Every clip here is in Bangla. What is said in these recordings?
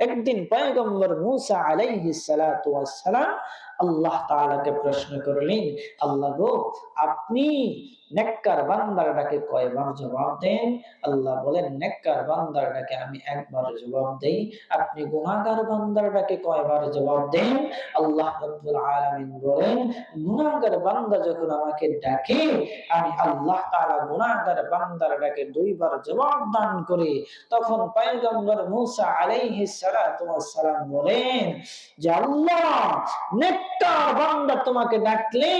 একদিন পয়গম্বর মুসা ওয়াস সালাম আল্লাহ তাআলাকে প্রশ্ন করলেন, আল্লাহ গো, আপনি নেককার বান্দার ডাকে কয়বার জবাব দেন? আল্লাহ বলেন, নেককার বান্দার ডাকে আমি একবার জবাব দেই। আপনি গুনাহগার বান্দার ডাকে কয়বার জবাব দেন? আল্লাহ রাব্বুল আলামিন বলেন, গুনাহগার বান্দা যখন আমাকে ডাকে, আমি আল্লাহ তাআলা গুনাহগার বান্দার ডাকে দুইবার জবাব দান করি। তখন পয়গম্বর মুসা আলাইহিস সালাতু ওয়াস সালাম বলেন, যে আল্লাহ নেককার বান্দা তোমাকে ডাকলে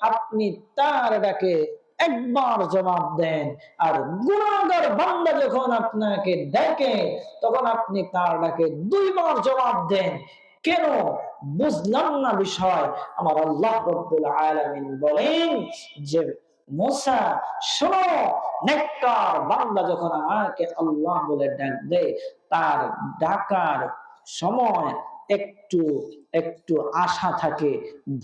আপনি তার ডাকে একবার জবাব দেন। আর গুণাগার বান্দা যখন আপনাকে ডাকে তখন আপনি তার ডাকে দুইবার জবাব দেন। কেন? বুঝলাম না বিষয়। আমার আল্লাহ রব্বুল আলামিন বলেন যে, মোসা, শোনো, নেককার বান্দা যখন আমাকে আল্লাহ বলে ডাক দেয় তার ডাকার সময় একটু একটু আশা থাকে,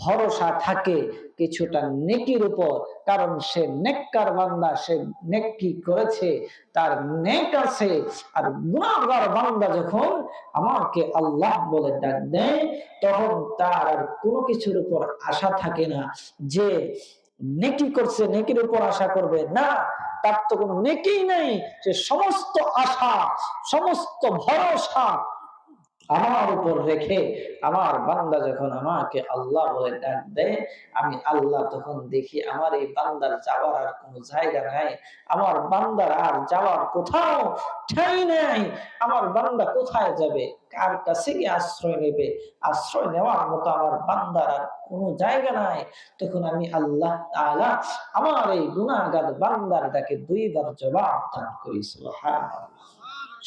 ভরসা থাকে কিছুটা নেকির উপর। কারণ সে নেককার বান্দা, সে নেকি করেছে, তার নেক আছে। আর গুণাগার বান্দা যখন আমাকে আল্লাহ বলে ডাক দেয়, তখন তার আর কোনো কিছুর উপর আশা থাকে না যে নেকি করছে, নেকির উপর আশা করবে। না, তার তো কোনো নেকি নেই। সে সমস্ত আশা, সমস্ত ভরসা আমার উপর রেখে আমার বান্দা যখন আমাকে আল্লাহ বলে ডাক দেয়, আমি আল্লাহ তখন দেখি আমার এই বান্দার যাওয়ার আর কোনো জায়গা নাই। আমার বান্দার আর যাওয়ার কোথাও ঠাই নাই। আমার বান্দা কোথায় যাবে? কার কাছে গিয়ে আশ্রয় নেবে? আশ্রয় নেওয়ার মতো আমার বান্দার আর কোনো জায়গা নাই। তখন আমি আল্লাহ তাআলা আমার এই গুনাহগার বান্দার ডাকে দুইবার জবাব দান করি, সুবহানাল্লাহ।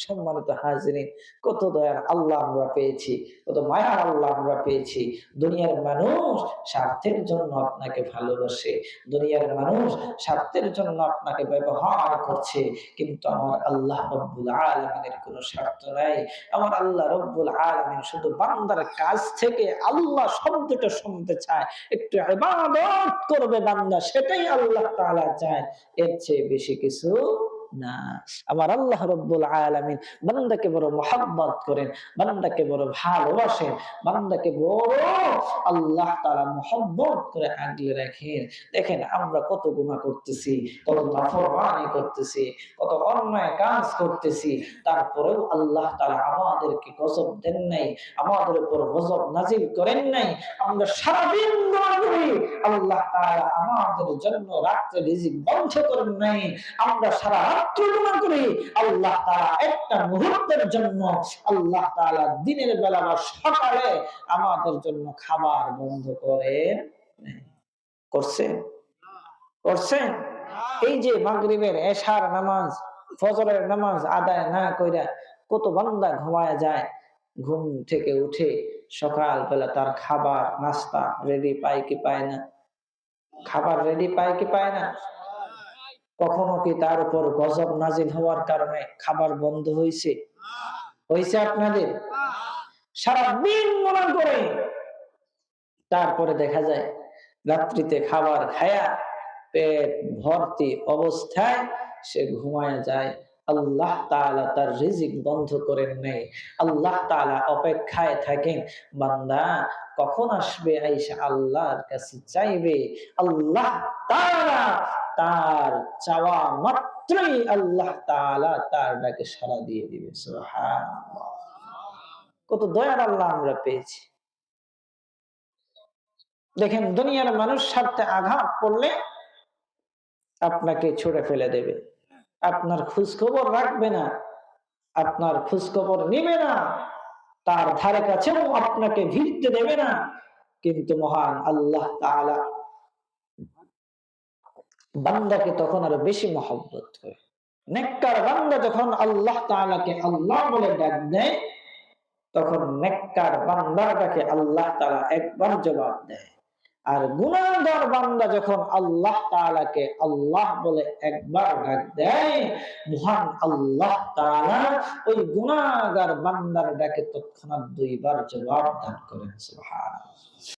সম্মানিত হাজিরিন, কত দয়ার আল্লাহ আমরা পেয়েছি, কত মায়ার আল্লাহ আমরা পেয়েছি। দুনিয়ার মানুষ স্বার্থের জন্য আপনাকে ভালোবাসে, দুনিয়ার মানুষ স্বার্থের জন্য আপনাকে ব্যবহার করছে, কিন্তু আমার আল্লাহ রব্বুল আলমিনের কোনো স্বার্থ নাই। আমার আল্লাহ রব্বুল আলমিন শুধু বান্দার কাছ থেকে আল্লাহ শব্দটা শুনতে চায়, একটু ইবাদত করবে বান্দা, সেটাই আল্লাহ তাআলা চায়। এর চেয়ে বেশি কিছু না। আমার আল্লাহ আলামিন বান্দাকে বড় করেন, বান্দাকে বড় ভালোবাসেন, বান্দাকে বড় আল্লাহ মহব্বত করে আগলে রাখেন। দেখেন আমরা কত গুনাহ করতেছি, কত নাফরমানি করতেছি, কত অন্যায় কাজ করতেছি, তারপরেও আল্লাহ তারা আমাদেরকে গজব দেন নাই, আমাদের উপর গজব নাজিল করেন নাই। আমরা সারাদিন আল্লাহ তাআলা আমাদের জন্য রাত্রে রিজিক বন্ধ করেন নাই। আমরা সারা তুলনা করি আল্লাহ তাআলা একটা মুহূর্তের জন্য আল্লাহ তাআলা দিনের বেলা বা সকালে আমাদের জন্য খাবার বন্ধ করেন করছেন করছেন এই যে মাগরিবের এশার নামাজ ফজরের নামাজ আদায় না কইরা কত বান্দা ঘুমায় যায় ঘুম থেকে উঠে সকাল বেলা তার খাবার নাস্তা রেডি পায় কি পায় না? খাবার রেডি পায় কি পায় না? কখনো কি তার উপর গজব নাজিল হওয়ার কারণে খাবার বন্ধ হয়েছে হয়েছে আপনাদের? সারাদিন মনে করে। তারপরে দেখা যায়, রাত্রিতে খাবার খায়া পেট ভর্তি অবস্থায় সে ঘুমায় যায়। আল্লাহ তাআলা তার রিজিক বন্ধ করেন নেই আল্লাহ তাআলা অপেক্ষায় থাকেন, বান্দা, কখন আসবে আইসা আল্লাহর কাছে চাইবে? আল্লাহ তাআলা তার চাওয়া মাত্রই আল্লাহ তাআলা তার ডাকে সাড়া দিয়ে দিবে। কত দয়ার আল্লাহ আমরা পেয়েছি। দেখেন, দুনিয়ার মানুষ স্বার্থে আঘাত পড়লে আপনাকে ছুড়ে ফেলে দেবে। আপনার খোঁজ খবর রাখবে না, আপনার খোঁজ খবর নিবে না, তার ধারে কাছেও আপনাকে ভিড়তে দেবে না। কিন্তু মহান আল্লাহ বান্দাকে তখন আরও বেশি মহব্বত করে। নেককার বান্দা যখন আল্লাহ তাআলাকে আল্লাহ বলে ডাক দেয়, তখন নেককার বান্দাটাকে আল্লাহ তাআলা একবার জবাব দেয়। আর গুনাহগার বান্দা যখন আল্লাহ তাআলাকে আল্লাহ বলে একবার ডাক দেয়, মহান আল্লাহ তাআলা ওই গুণাগার বান্দার ডাকে তৎক্ষণাৎ দুইবার জবাব দান করেন